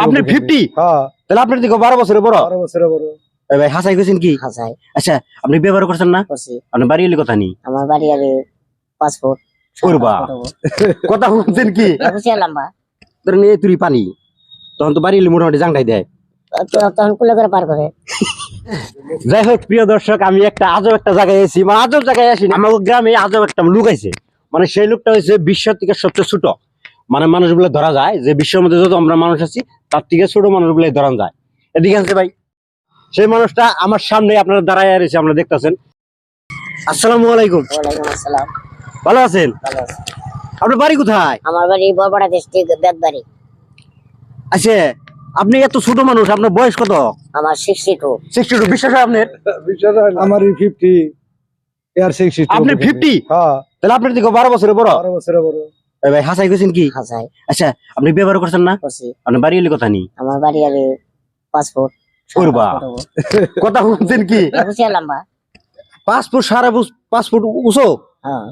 আপনি ফিফটি হ্যাঁ। তাহলে আপনার দিকে বারো বছরের বড়। বারো বছরের বড়। এই ভাই হাসাই গেছেন কি? হাসাই। আচ্ছা আপনি ব্যবহার করছেন না? করছি। আপনার বাড়ি এলে কথা নেই। আমার বাড়ি আগে পাসপোর্ট। ওর বা। কথা বলছেন কি? লম্বা ধরেন এই তুই পানি। তখন তো বাড়ি এলে মোটামুটি জাংটাই দেয়। তখন কুলে করে পার করে। যাই হোক প্রিয় দর্শক আমি একটা আজব একটা জায়গায় এসেছি মানে আজব জায়গায় আসি আমার গ্রামে আজব একটা লোক আছে মানে সেই লোকটা হচ্ছে বিশ্বের থেকে সবচেয়ে ছোট। মানে মানুষগুলো ধরা যায় যে বিশ্বের মধ্যে যত আমরা মানুষ আছি তার থেকে ছোট মানুষগুলো ধরা যায়। এদিকে আছে ভাই। সেই মানুষটা আমার সামনে আপনারা দাঁড়ায় রয়েছে আপনারা দেখতেছেন। আসসালামু আলাইকুম। আসসালাম। ভালো আছেন? আপনার বাড়ি কোথায়? আমার বাড়ি বরপাড়া ডিস্ট্রিক্ট বেদবাড়ি আছে আপনি এত ছোট মানুষ আপনার বয়স কত? আমার সিক্সটি টু সিক্সটি টু বিশ্বাস হয় আপনার আমার ফিফটি এয়ার সিক্সটি আপনি ফিফটি হ্যাঁ তাহলে আপনার দিকে বারো বছরের বড়? বারো বছরের বড়। ভাই হাসাই গেছেন কি? হাসাই। আচ্ছা আপনি ব্যবহার করছেন না? করছি। আপনার বাড়ি এলে কথা নেই আমার বাড়ি আগে পাসপোর্ট ওর বা। কথা বলছেন কি? লম্বা পাসপোর্ট সারা পাসপোর্ট উঁচু? হ্যাঁ।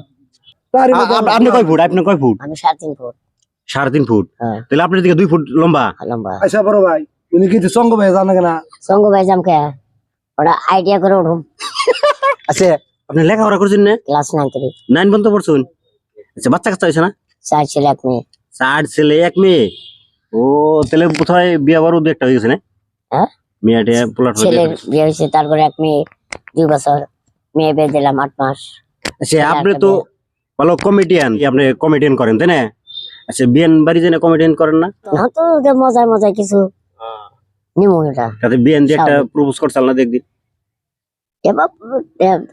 আপনি কয় ফুট? আপনি কয় ফুট? আমি সাড়ে তিন ফুট। সাড়ে তিন ফুট। হ্যাঁ। তাহলে আপনার দিকে দুই ফুট লম্বা? লম্বা। আচ্ছা বড় ভাই উনি কিন্তু সঙ্গ ভাই জানে না। সঙ্গ ভাই জামকে ওটা আইডিয়া করে উঠুম। আচ্ছা আপনি লেখাপড়া করছেন না? ক্লাস নাইন থেকে নাইন পর্যন্ত পড়ছেন? আচ্ছা বাচ্চা কাচ্চা হয়েছে না? চার ছেলে এক মেয়ে। চার ছেলে এক মেয়ে? ও তাহলে কোথায় বিয়ে দু একটা হয়ে? গেছে না হ্যাঁ? পোলাট হয়ে বিয়ে হয়েছে তারপরে এক মেয়ে দুই বছর। মেয়ে বিয়ে দিলাম আট মাস। আচ্ছা আপনি তো। ভালো কমেডিয়ান আপনি কমেডিয়ান করেন তাই না? আচ্ছা বিয়ান বাড়ি জেনে কমেডিয়ান করেন না? না তো ওটা মজায় মজায় কিছু নিমু এটা তাতে বিয়ান দিয়ে একটা স্বাভাবিক। প্রপোজ করছাল না দেখদি এবার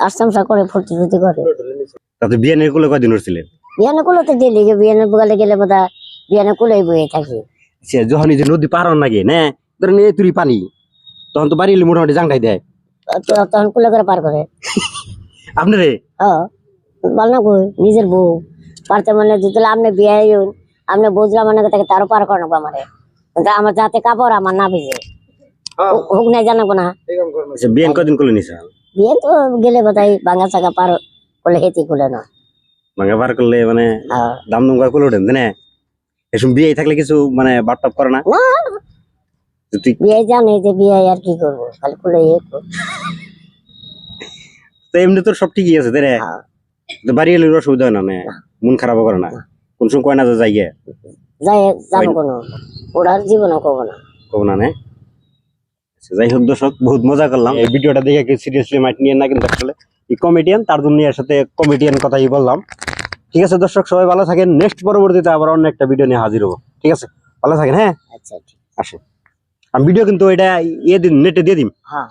আসামসা করে ফুর্তি ফুর্তি করে। তাতে বিয়ানেরগুলো কয়দিন উঠছিলেন বিয়ানে কুলোতে দিলি বিয়ানে বগালে গেলে বোধা বিয়ানে কুলোই বয়ে থাকি। সে যখন যে নদী পার নাকি না? ধরেন এই তুই পানি। তখন তো বাড়ি মোটামুটি জাংটাই দেয়। তখন কুলে করে পার করে। আপনি রে হ্যাঁ বল না কই নিজের বউ। পারতে মানে দিতলে আপনি বিয়ে হইন আপনি বুঝলাম মানে তাকে তারও পার করে নেব আমারে। কিন্তু আমার যাতে কাপড় আমার না ভিজে। হো- হোক নাই জানাব না। আচ্ছা বিয়ান কদিন করলে নিছে? বিয়ে তো গেলে বোধহয় ভাঙা চাকা পার করলে হেতি খুলে না। ভাঙা করলে মানে হ্যাঁ। দাম দাম করে উঠেন তাই না? এসব বিয়ে থাকলে কিছু মানে বাটপাপ করে না? না। তো তুই বিয়ে জানে যে বিয়ে আর কি করব? খালি খুলে ইয়ে তো এমনি তোর সব ঠিকই আছে তাই না? হ্যাঁ। তো বাড়ি এলে অসুবিধা হয় না মন করে না? কোন সময় কয় না যাই গে যাই যাব কোনো। ওরার জীবনও করব না। কব না নে। আচ্ছা, যাই হোক দর্শক বহুত মজা করলাম। এই ভিডিওটা দেখে সিরিয়াসলি মাইট নিয়ে না কিন্তু আসলে। কমেডিয়ান তার জন্য এর সাথে কমেডিয়ান কথাই বললাম। ঠিক আছে দর্শক সবাই ভালো থাকেন। নেক্সট পরবর্তীতে আবার অন্য একটা ভিডিও নিয়ে হাজির হব। ঠিক আছে? ভালো থাকেন হ্যাঁ? আচ্ছা আসে আমি ভিডিও কিন্তু এটা ইয়ে দিন নেটে দিয়ে দিন হ্যাঁ।